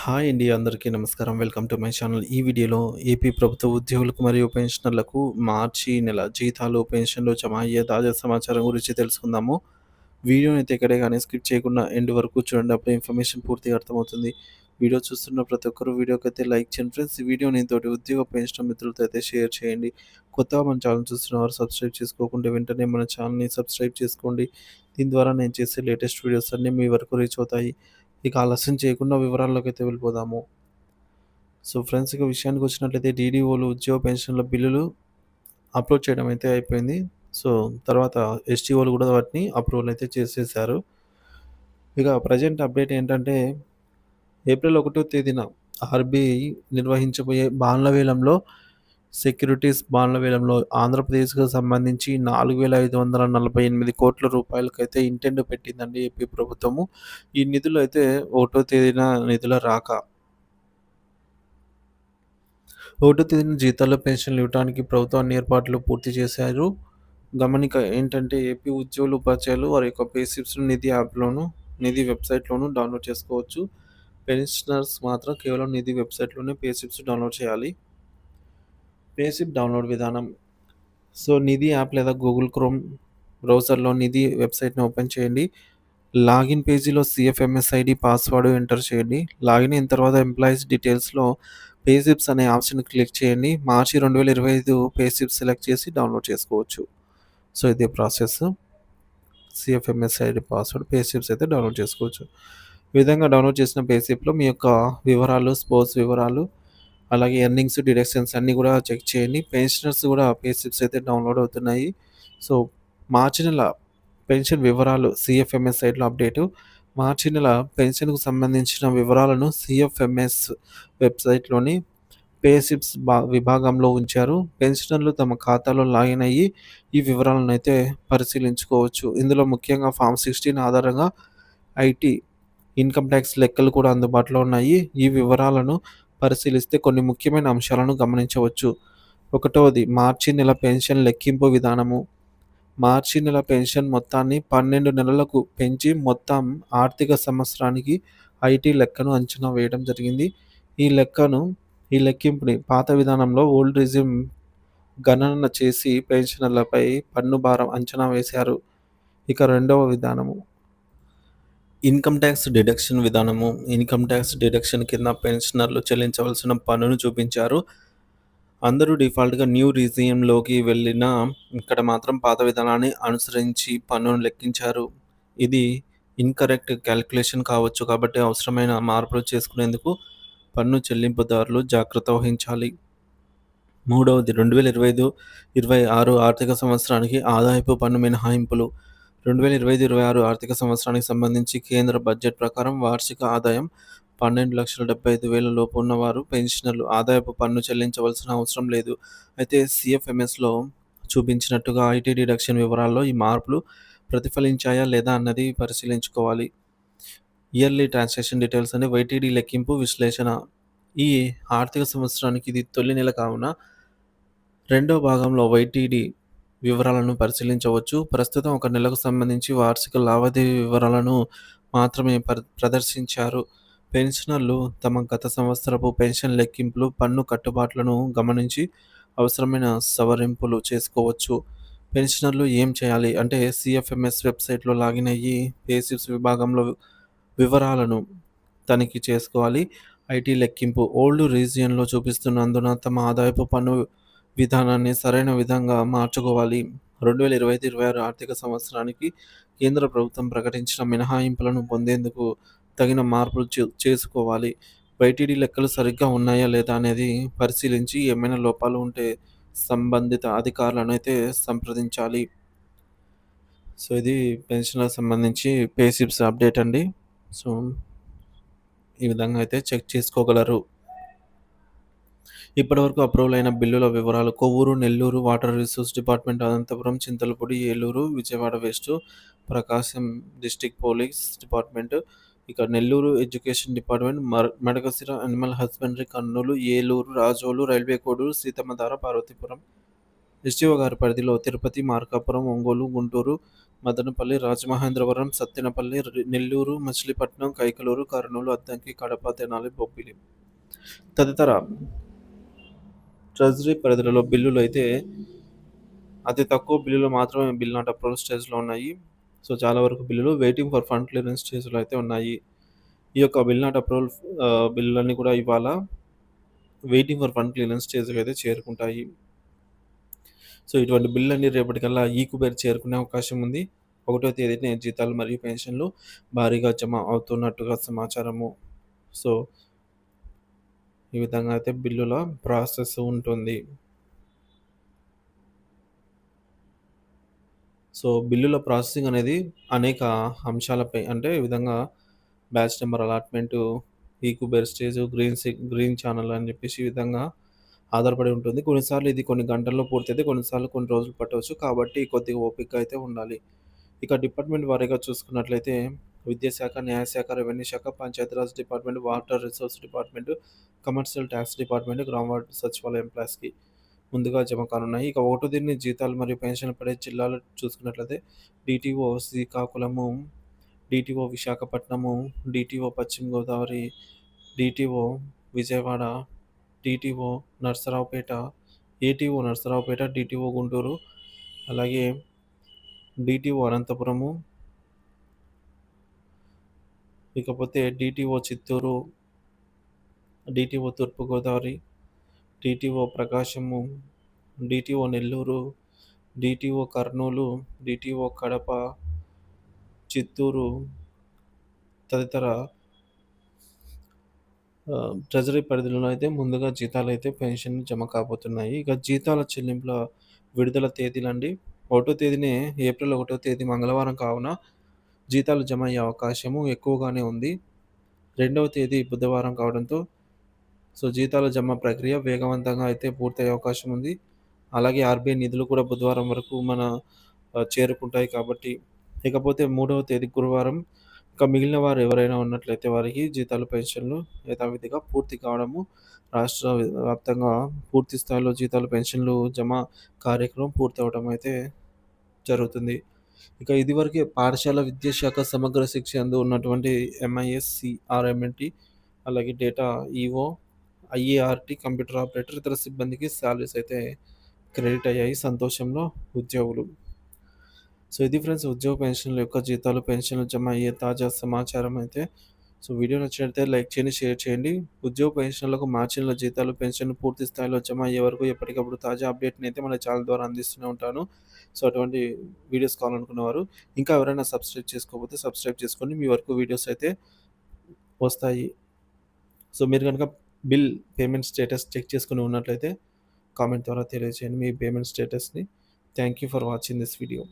Hi అండి అందరికీ నమస్కారం. Welcome to my channel. ఈ వీడియోలో ఏపీ ప్రభుత్వ ఉద్యోగులకు మరియు పెన్షనర్లకు మార్చి నెల జీతాలు పెన్షన్లు జమ అయ్యే తాజా సమాచారం గురించి తెలుసుకుందాము. వీడియోని అయితే ఎక్కడే కానీ స్కిప్ చేయకుండా ఎండ్ వరకు చూడండి. అప్పుడు ఇన్ఫర్మేషన్ పూర్తిగా అర్థమవుతుంది. వీడియో చూస్తున్న ప్రతి ఒక్కరు వీడియోకి అయితే లైక్ చేయండి ఫ్రెండ్స్. ఈ వీడియోని తోటి ఉద్యోగ పెన్షన్ మిత్రులతో అయితే షేర్ చేయండి. కొత్తగా మన ఛానల్ చూస్తున్న వారు సబ్స్క్రైబ్ చేసుకోకుండా వెంటనే మన ఛానల్ని సబ్స్క్రైబ్ చేసుకోండి. దీని ద్వారా నేను చేసే లేటెస్ట్ వీడియోస్ అన్నీ మీ వరకు రీచ్ అవుతాయి. ఇక ఆలస్యం చేయకుండా వివరాల్లోకి అయితే వెళ్ళిపోదాము. సో ఫ్రెండ్స్ ఇక విషయానికి వచ్చినట్లయితే డీడీఓలు ఉద్యోగ పెన్షన్ల బిల్లులు అప్లోడ్ చేయడం అయితే అయిపోయింది. సో తర్వాత ఎస్టీఓలు కూడా వాటిని అప్రూవల్ అయితే చేసేసారు. ఇక ప్రజెంట్ అప్డేట్ ఏంటంటే ఏప్రిల్ ఒకటో తేదీన ఆర్బీఐ నిర్వహించబోయే బాండ్ల వేలంలో సెక్యూరిటీస్ బాండ్ల వేలంలో ఆంధ్రప్రదేశ్కు సంబంధించి నాలుగు వేల ఐదు వందల నలభై ఎనిమిది కోట్ల రూపాయలకైతే ఇంటెండ్ పెట్టిందండి ఏపీ ప్రభుత్వము. ఈ నిధులు అయితే ఒకటో తేదీన నిధుల రాక. ఒకటో తేదీన జీతాలు పెన్షన్లు ఇవ్వడానికి ప్రభుత్వాన్ని ఏర్పాట్లు పూర్తి చేశారు. గమనిక ఏంటంటే ఏపీ ఉద్యోగులు ఉపాధ్యాయులు వారి యొక్క పేసిప్స్ నిధి యాప్లోను నిధి వెబ్సైట్లోను డౌన్లోడ్ చేసుకోవచ్చు. పెన్షనర్స్ మాత్రం కేవలం నిధి వెబ్సైట్లోనే పేసిప్స్ డౌన్లోడ్ చేయాలి. పేసిప్ డౌన్లోడ్ విధానం. సో నిధి యాప్ లేదా గూగుల్ క్రోమ్ బ్రౌజర్లో నిధి వెబ్సైట్ని ఓపెన్ చేయండి. లాగిన్ పేజీలో సిఎఫ్ఎంఎస్ ఐడి పాస్వర్డ్ ఎంటర్ చేయండి. లాగిన్ అయిన తర్వాత ఎంప్లాయీస్ డీటెయిల్స్లో పేసిప్స్ అనే ఆప్షన్ క్లిక్ చేయండి. మార్చి రెండు వేల ఇరవై ఐదు పేసిప్ సెలెక్ట్ చేసి డౌన్లోడ్ చేసుకోవచ్చు. సో ఇదే process. CFMS ID password payslips అయితే డౌన్లోడ్ చేసుకోవచ్చు. విధంగా డౌన్లోడ్ చేసిన పేసిప్లో మీ యొక్క వివరాలు స్పోర్ట్స్ వివరాలు అలాగే ఎర్నింగ్స్ డిడక్షన్స్ అన్నీ కూడా చెక్ చేయండి. పెన్షనర్స్ కూడా పే స్లిప్స్ అయితే డౌన్లోడ్ అవుతున్నాయి. సో మార్చి నెల పెన్షన్ వివరాలు సిఎఫ్ఎంఎస్ సైట్లో అప్డేటు. మార్చి నెల పెన్షన్కు సంబంధించిన వివరాలను సిఎఫ్ఎంఎస్ వెబ్సైట్లోని పేసిప్స్ బా విభాగంలో ఉంచారు. పెన్షనర్లు తమ ఖాతాలో లాగిన్ అయ్యి ఈ వివరాలను అయితే పరిశీలించుకోవచ్చు. ఇందులో ముఖ్యంగా ఫామ్ సిక్స్టీన్ ఆధారంగా ఐటీ ఇన్కమ్ ట్యాక్స్ లెక్కలు కూడా అందుబాటులో ఉన్నాయి. ఈ వివరాలను పరిశీలిస్తే కొన్ని ముఖ్యమైన అంశాలను గమనించవచ్చు. ఒకటవది మార్చి నెల పెన్షన్ లెక్కింపు విధానము. మార్చి నెల పెన్షన్ మొత్తాన్ని పన్నెండు నెలలకు పెంచి మొత్తం ఆర్థిక సంవత్సరానికి ఐటీ లెక్కను అంచనా వేయడం జరిగింది. ఈ లెక్కను ఈ లెక్కింపుని పాత విధానంలో ఓల్డ్ రిజిమ్ గణన చేసి పెన్షనర్లపై పన్ను భారం అంచనా వేశారు. ఇక రెండవ విధానము. ఇన్కమ్ ట్యాక్స్ డిడక్షన్ విధానము ఇన్కమ్ ట్యాక్స్ డిడక్షన్ కింద పెన్షనర్లు చెల్లించవలసిన పన్నును చూపించారు. అందరూ డిఫాల్ట్గా న్యూ రీజియంలోకి వెళ్ళిన ఇక్కడ మాత్రం పాత విధానాన్ని అనుసరించి పన్నును లెక్కించారు. ఇది ఇన్కరెక్ట్ క్యాలిక్యులేషన్ కావచ్చు కాబట్టి అవసరమైన మార్పులు చేసుకునేందుకు పన్ను చెల్లింపుదారులు జాగ్రత్త వహించాలి. మూడవది రెండు వేల ఇరవై ఐదు ఇరవై ఆరు ఆర్థిక సంవత్సరానికి ఆదాయపు పన్ను మినహాయింపులు. రెండు వేల ఇరవై ఐదు ఇరవై ఆరు ఆర్థిక సంవత్సరానికి సంబంధించి కేంద్ర బడ్జెట్ ప్రకారం వార్షిక ఆదాయం పన్నెండు లక్షల డెబ్బై ఐదు వేల లోపు ఉన్నవారు పెన్షనర్లు ఆదాయపు పన్ను చెల్లించవలసిన అవసరం లేదు. అయితే సిఎఫ్ఎంఎస్లో చూపించినట్టుగా ఐటీ డిడక్షన్ వివరాల్లో ఈ మార్పులు ప్రతిఫలించాయా లేదా అన్నది పరిశీలించుకోవాలి. ఇయర్లీ ట్రాన్సాక్షన్ డీటెయిల్స్ అనే వైటీడీ లెక్కింపు విశ్లేషణ. ఈ ఆర్థిక సంవత్సరానికి ఇది తొలి నెల కావున రెండో భాగంలో వైటీడీ వివరాలను పరిశీలించవచ్చు. ప్రస్తుతం ఒక నెలకు సంబంధించి వార్షిక లావాదేవీ వివరాలను మాత్రమే ప్రదర్శించారు. పెన్షనర్లు తమ గత సంవత్సరపు పెన్షన్ లెక్కింపులు పన్ను కట్టుబాట్లను గమనించి అవసరమైన సవరింపులు చేసుకోవచ్చు. పెన్షనర్లు ఏం చేయాలి అంటే సిఎఫ్ఎంఎస్ వెబ్సైట్లో లాగిన్ అయ్యి పేసిప్స్ విభాగంలో వివరాలను తనిఖీ చేసుకోవాలి. ఐటీ లెక్కింపు ఓల్డ్ రీజియన్లో చూపిస్తున్నందున తమ ఆదాయపు పన్ను విధానాన్ని సరైన విధంగా మార్చుకోవాలి. రెండు వేల ఇరవై ఐదు ఇరవై ఆరు ఆర్థిక సంవత్సరానికి కేంద్ర ప్రభుత్వం ప్రకటించిన మినహాయింపులను పొందేందుకు తగిన మార్పులు చేసుకోవాలి. వైటీడీ లెక్కలు సరిగ్గా ఉన్నాయా లేదా అనేది పరిశీలించి ఏమైనా లోపాలు ఉంటే సంబంధిత అధికారులను అయితే సంప్రదించాలి. సో ఇది పెన్షన్లకు సంబంధించి పేసిప్స్ అప్డేట్ అండి. సో ఈ విధంగా అయితే చెక్ చేసుకోగలరు. ఇప్పటివరకు అప్రూవల్ అయిన బిల్లుల వివరాలు Kovvur Nellore water resource department Anantapur Chintalapudi Eluru Vijayawada west Prakasam district police department ఇక Nellore education department Madakasira animal husbandry Kurnool Eluru Razole railway Koduru Seethammadhara Parvathipuram STO గారి పరిధిలో తిరుపతి మార్కాపురం ఒంగోలు గుంటూరు మదనపల్లి రాజమహేంద్రవరం సత్తెనపల్లి నెల్లూరు మచిలీపట్నం కైకలూరు కర్నూలు అద్దంకి కడప తెనాలి బొబ్బిలి. తదితర ట్రెజరీ పరిధిలో బిల్లులు అయితే అతి తక్కువ బిల్లులు మాత్రమే బిల్ నాట్ అప్రూవల్ స్టేజ్లో ఉన్నాయి. సో చాలా వరకు బిల్లులు వెయిటింగ్ ఫర్ ఫండ్ క్లియరెన్స్ స్టేజ్లో అయితే ఉన్నాయి. ఈ యొక్క బిల్ నాట్ అప్రూవల్ బిల్లులన్నీ కూడా ఇవాళ వెయిటింగ్ ఫర్ ఫండ్ క్లియరెన్స్ స్టేజ్కి అయితే చేరుకుంటాయి. సో ఇటువంటి బిల్లులన్నీ రేపటికల్లా ఈ కుబేర్ చేరుకునే అవకాశం ఉంది. ఒకటో తేదీన జీతాలు మరియు పెన్షన్లు భారీగా జమ అవుతున్నట్టుగా సమాచారము. సో ఈ విధంగా అయితే బిల్లుల ప్రాసెస్ ఉంటుంది. సో బిల్లుల ప్రాసెసింగ్ అనేది అనేక అంశాలపై అంటే ఈ విధంగా batch number allotment e Kuber stage green C green channel అని చెప్పేసి ఈ విధంగా ఆధారపడి ఉంటుంది. కొన్నిసార్లు ఇది కొన్ని గంటల్లో పూర్తయితే కొన్నిసార్లు కొన్ని రోజులు పట్టవచ్చు. కాబట్టి కొద్దిగా ఓపిక అయితే ఉండాలి. ఇక డిపార్ట్మెంట్ వారీగా చూసుకున్నట్లయితే విద్యాశాఖ న్యాయశాఖ రెవెన్యూ శాఖ Panchayati Raj department water resource department commercial tax department గ్రామ సచివాలయ ఎంప్లాయీస్కి ముందుగా జమ కానున్నాయి. ఇక ఒకటో దీన్ని జీతాలు మరియు పెన్షన్లు పడే జిల్లాలు చూసుకున్నట్లయితే DTO Srikakulam DTO Visakhapatnam DTO Paschima Godavari DTO Vijayawada DTO Narasaraopet ATO Narasaraopet DTO Guntur అలాగే డిటిఓ అనంతపురము ఇకపోతే DTO Chittoor DTO Thurpu Godavari DTO Prakasam DTO Nellore DTO Kurnool DTO Kadapa Chittoor తదితర ట్రెజరీ పరిధిలో అయితే ముందుగా జీతాలు అయితే pension జమ కాబోతున్నాయి. ఇక జీతాల చెల్లింపుల విడుదల తేదీలండి. ఒకటో తేదీనే ఏప్రిల్ ఒకటో తేదీ మంగళవారం కావున జీతాలు జమ అయ్యే అవకాశము ఎక్కువగానే ఉంది. రెండవ తేదీ బుధవారం కావడంతో సో జీతాల జమ ప్రక్రియ వేగవంతంగా అయితే పూర్తయ్యే అవకాశం ఉంది. అలాగే ఆర్బీఐ నిధులు కూడా బుధవారం వరకు మన చేరుకుంటాయి కాబట్టి ఇకపోతే మూడవ తేదీ గురువారం ఇంకా మిగిలిన వారు ఎవరైనా ఉన్నట్లయితే వారికి జీతాలు పెన్షన్లు యథావిధిగా పూర్తి కావడము రాష్ట్ర వ్యాప్తంగా పూర్తి స్థాయిలో జీతాలు పెన్షన్లు జమ కార్యక్రమం పూర్తి అవడం అయితే జరుగుతుంది. ఇక ఇదివరకే పాఠశాల విద్యాశాఖ సమగ్ర శిక్ష అందు ఉన్నటువంటి ఎంఐఎస్ సిఆర్ఎంఎన్టీ అలాగే data EO IART computer operator ఇతర సిబ్బందికి శాలరీస్ అయితే క్రెడిట్ అయ్యాయి సంతోషంలో ఉద్యోగులు. సో ఇది ఫ్రెండ్స్ ఉద్యోగ పెన్షన్ల యొక్క జీతాలు పెన్షన్లు జమ అయ్యే తాజా సమాచారం అయితే సో వీడియో నచ్చినట్లయితే లైక్ చేయండి షేర్ చేయండి. ఉద్యోగ పెన్షన్లకు మార్చి జీతాలు పెన్షన్ పూర్తి స్థాయిలో జమ అయ్యే వరకు ఎప్పటికప్పుడు తాజా అప్డేట్ని అయితే మన ఛానల్ ద్వారా అందిస్తూనే ఉంటాను. సో అటువంటి వీడియోస్ కావాలనుకున్నవారు ఇంకా ఎవరైనా సబ్స్క్రైబ్ చేసుకోకపోతే సబ్స్క్రైబ్ చేసుకొని మీ వరకు వీడియోస్ అయితే వస్తాయి. సో మీరు కనుక బిల్ పేమెంట్ స్టేటస్ చెక్ చేసుకుని ఉన్నట్లయితే కామెంట్ ద్వారా తెలియజేయండి మీ payment స్టేటస్ని. Thank you for watching this video.